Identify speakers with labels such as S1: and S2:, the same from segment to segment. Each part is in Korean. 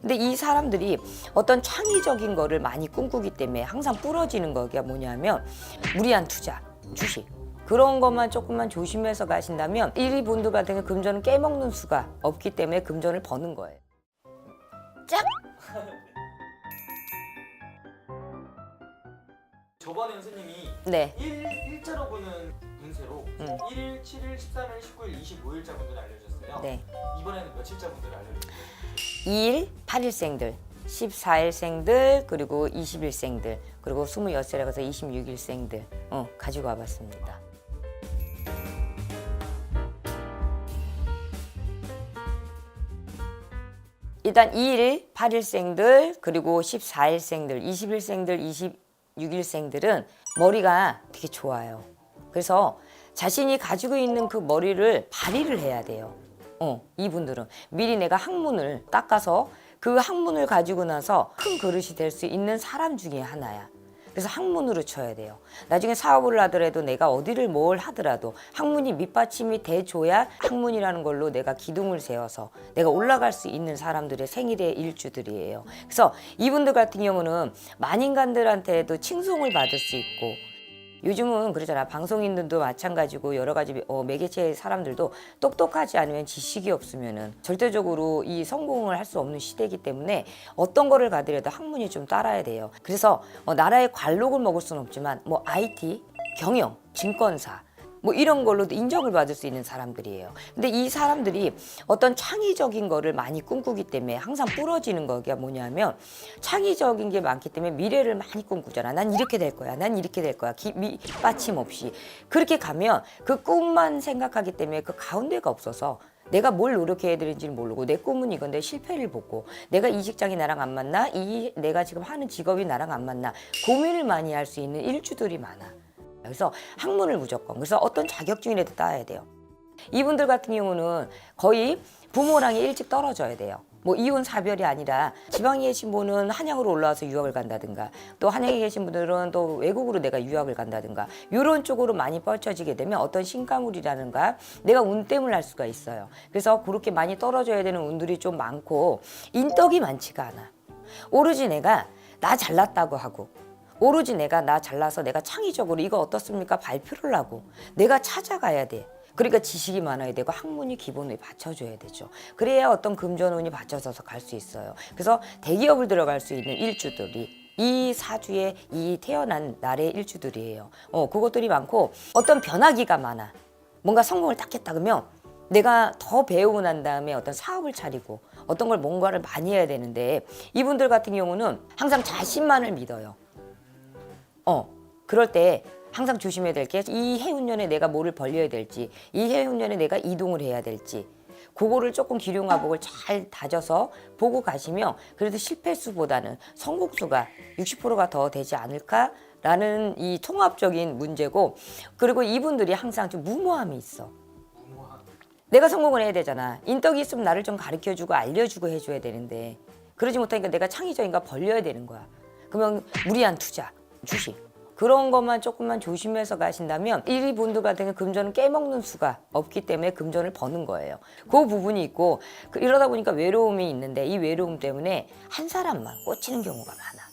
S1: 근데 이 사람들이 어떤 창의적인 거를 많이 꿈꾸기 때문에 항상 부러지는 거가 뭐냐면 무리한 투자, 주식. 그런 것만 조금만 조심해서 가신다면 이리 분들 같은 경우 금전을 깨먹는 수가 없기 때문에 금전을 버는 거예요. 짝!
S2: 저번에 선생님이
S1: 네.
S2: 1, 일자로 보는 운세로
S1: 음.
S2: 1일, 7일, 13일, 19일, 25일자 분들을 알려주셨어요.
S1: 네.
S2: 이번에는 며칠자 분들을 알려주세요.
S1: 2일 8일생들, 14일생들, 그리고 20일생들, 그리고 26살에 가서 26일생들 어, 가지고 와봤습니다. 일단 2일 8일생들, 그리고 14일생들, 20일생들, 26일생들은 머리가 되게 좋아요. 그래서 자신이 가지고 있는 그 머리를 발휘를 해야 돼요. 어, 이분들은 미리 내가 학문을 닦아서 그 학문을 가지고 나서 큰 그릇이 될 수 있는 사람 중에 하나야. 그래서 학문으로 쳐야 돼요. 나중에 사업을 하더라도 내가 어디를 뭘 하더라도 학문이 밑받침이 돼줘야 학문이라는 걸로 내가 기둥을 세워서 내가 올라갈 수 있는 사람들의 생일의 일주들이에요. 그래서 이분들 같은 경우는 만인간들한테도 칭송을 받을 수 있고 요즘은 그러잖아 방송인들도 마찬가지고 여러 가지 어, 매개체의 사람들도 똑똑하지 않으면 지식이 없으면은 절대적으로 이 성공을 할 수 없는 시대이기 때문에 어떤 거를 가더라도 학문이 좀 따라야 돼요. 그래서 어, 나라의 관록을 먹을 수는 없지만 뭐 IT, 경영, 증권사 뭐 이런 걸로도 인정을 받을 수 있는 사람들이에요. 근데 이 사람들이 어떤 창의적인 거를 많이 꿈꾸기 때문에 항상 부러지는 거가 뭐냐면 창의적인 게 많기 때문에 미래를 많이 꿈꾸잖아. 난 이렇게 될 거야. 난 이렇게 될 거야. 기, 미, 빠침 없이. 그렇게 가면 그 꿈만 생각하기 때문에 그 가운데가 없어서 내가 뭘 노력해야 되는지를 모르고 내 꿈은 이건데 실패를 보고 내가 이 직장이 나랑 안 맞나 이 내가 지금 하는 직업이 나랑 안 맞나 고민을 많이 할 수 있는 일주들이 많아. 그래서 학문을 무조건 그래서 어떤 자격증이라도 따야 돼요. 이분들 같은 경우는 거의 부모랑이 일찍 떨어져야 돼요. 뭐 이혼 사별이 아니라 지방에 계신 분은 한양으로 올라와서 유학을 간다든가 또 한양에 계신 분들은 또 외국으로 내가 유학을 간다든가 이런 쪽으로 많이 뻗쳐지게 되면 어떤 신가물이라는가 내가 운땜을 할 수가 있어요. 그래서 그렇게 많이 떨어져야 되는 운들이 좀 많고 인덕이 많지가 않아. 오로지 내가 나 잘났다고 하고 오로지 내가 나 잘나서 내가 창의적으로 이거 어떻습니까 발표를 하고 내가 찾아가야 돼. 그러니까 지식이 많아야 되고 학문이 기본을 받쳐줘야 되죠. 그래야 어떤 금전운이 받쳐져서 갈 수 있어요. 그래서 대기업을 들어갈 수 있는 일주들이 이 사주에 이 태어난 날의 일주들이에요. 어, 그것들이 많고 어떤 변화기가 많아. 뭔가 성공을 딱 했다 그러면 내가 더 배우고 난 다음에 어떤 사업을 차리고 어떤 걸 뭔가를 많이 해야 되는데 이분들 같은 경우는 항상 자신만을 믿어요. 어, 그럴 때 항상 조심해야 될 게 이 해운년에 내가 뭐를 벌려야 될지, 이 해운년에 내가 이동을 해야 될지, 그거를 조금 기룡화복을 잘 다져서 보고 가시면 그래도 실패수보다는 성공수가 60%가 더 되지 않을까라는 이 통합적인 문제고, 그리고 이분들이 항상 좀 무모함이 있어. 내가 성공을 해야 되잖아. 인덕이 있으면 나를 좀 가르쳐주고 알려주고 해줘야 되는데 그러지 못하니까 내가 창의적인 거 벌려야 되는 거야. 그러면 무리한 투자, 주식 그런 것만 조금만 조심해서 가신다면 이리 분들 같은 경우 금전을 깨먹는 수가 없기 때문에 금전을 버는 거예요. 그 부분이 있고 그 이러다 보니까 외로움이 있는데 이 외로움 때문에 한 사람만 꽂히는 경우가 많아.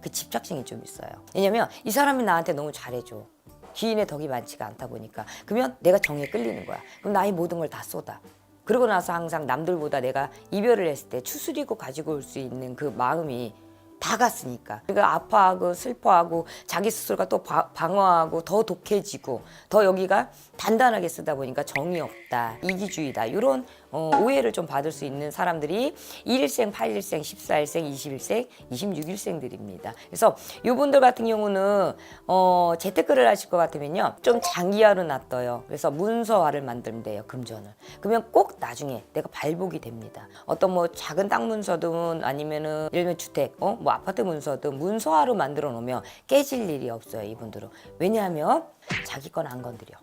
S1: 그 집착심이 좀 있어요. 왜냐면 이 사람이 나한테 너무 잘해줘. 기인의 덕이 많지가 않다 보니까 그러면 내가 정에 끌리는 거야. 그럼 나의 모든 걸 다 쏟아. 그러고 나서 항상 남들보다 내가 이별을 했을 때 추스리고 가지고 올 수 있는 그 마음이 다 갔으니까. 그러니까 아파하고 슬퍼하고 자기 스스로가 또 바- 방어하고 더 독해지고 더 여기가 단단하게 쓰다 보니까 정이 없다, 이기주의다 이런 어, 오해를 좀 받을 수 있는 사람들이 1일생, 8일생, 14일생, 21생, 26일생들입니다. 그래서 이분들 같은 경우는 어, 재테크를 하실 것 같으면요 좀 장기화로 놔둬요. 그래서 문서화를 만들면 돼요 금전을. 그러면 꼭 나중에 내가 발복이 됩니다. 어떤 뭐 작은 땅 문서든 아니면은 예를 들면 주택, 어, 뭐 아파트 문서든 문서화로 만들어 놓으면 깨질 일이 없어요 이분들은. 왜냐하면 자기 건 안 건드려.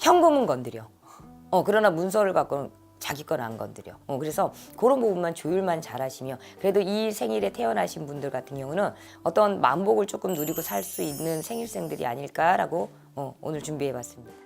S1: 현금은 건드려. 어 그러나 문서를 갖고는 자기 건 안 건드려. 어 그래서 그런 부분만 조율만 잘하시면 그래도 이 생일에 태어나신 분들 같은 경우는 어떤 만복을 조금 누리고 살 수 있는 생일생들이 아닐까라고 어, 오늘 준비해봤습니다.